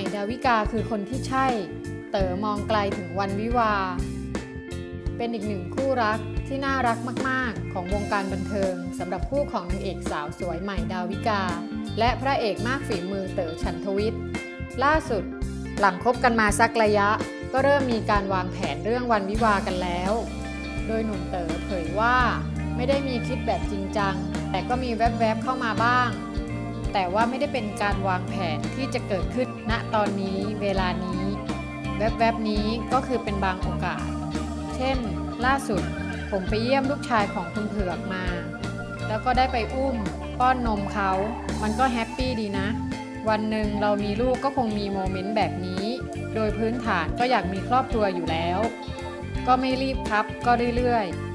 ม่ดาวิกาคือคนที่ใช่ เต๋อมองไกลถึงวันวิวา เป็นอีกหนึ่งคู่รักที่น่ารักมาก ๆ ของวงการบันเทิงสำหรับคู่ของนางเอกสาวสวยใหม่ดาวิกา และพระเอกมากฝีมือเต๋อฉันทวิทย์ล่าสุด หลังคบกันมาสักระยะ ก็เริ่มมีการวางแผนเรื่องวันวิวากันแล้ว โดยหนุ่มเต๋อเผยว่า ไม่ได้มีคิดแบบจริงจัง แต่ก็มีแวบๆเข้ามาบ้าง แต่ว่าไม่ได้เป็นการวางแผนที่จะเกิดขึ้นณตอนนี้เวลานี้ แวบๆนี้ก็คือเป็นบางโอกาส เช่น ล่าสุดผมไปเยี่ยมลูกชายของคุณเผือกมา แล้วก็ได้ไปอุ้ม ป้อนนมเขา มันก็แฮปปี้ดีนะ วันหนึ่งเรามีลูกก็คงมีโมเมนต์แบบนี้ โดยพื้นฐานก็อยากมีครอบครัวอยู่แล้ว ก็ไม่รีบครับก็เรื่อยๆ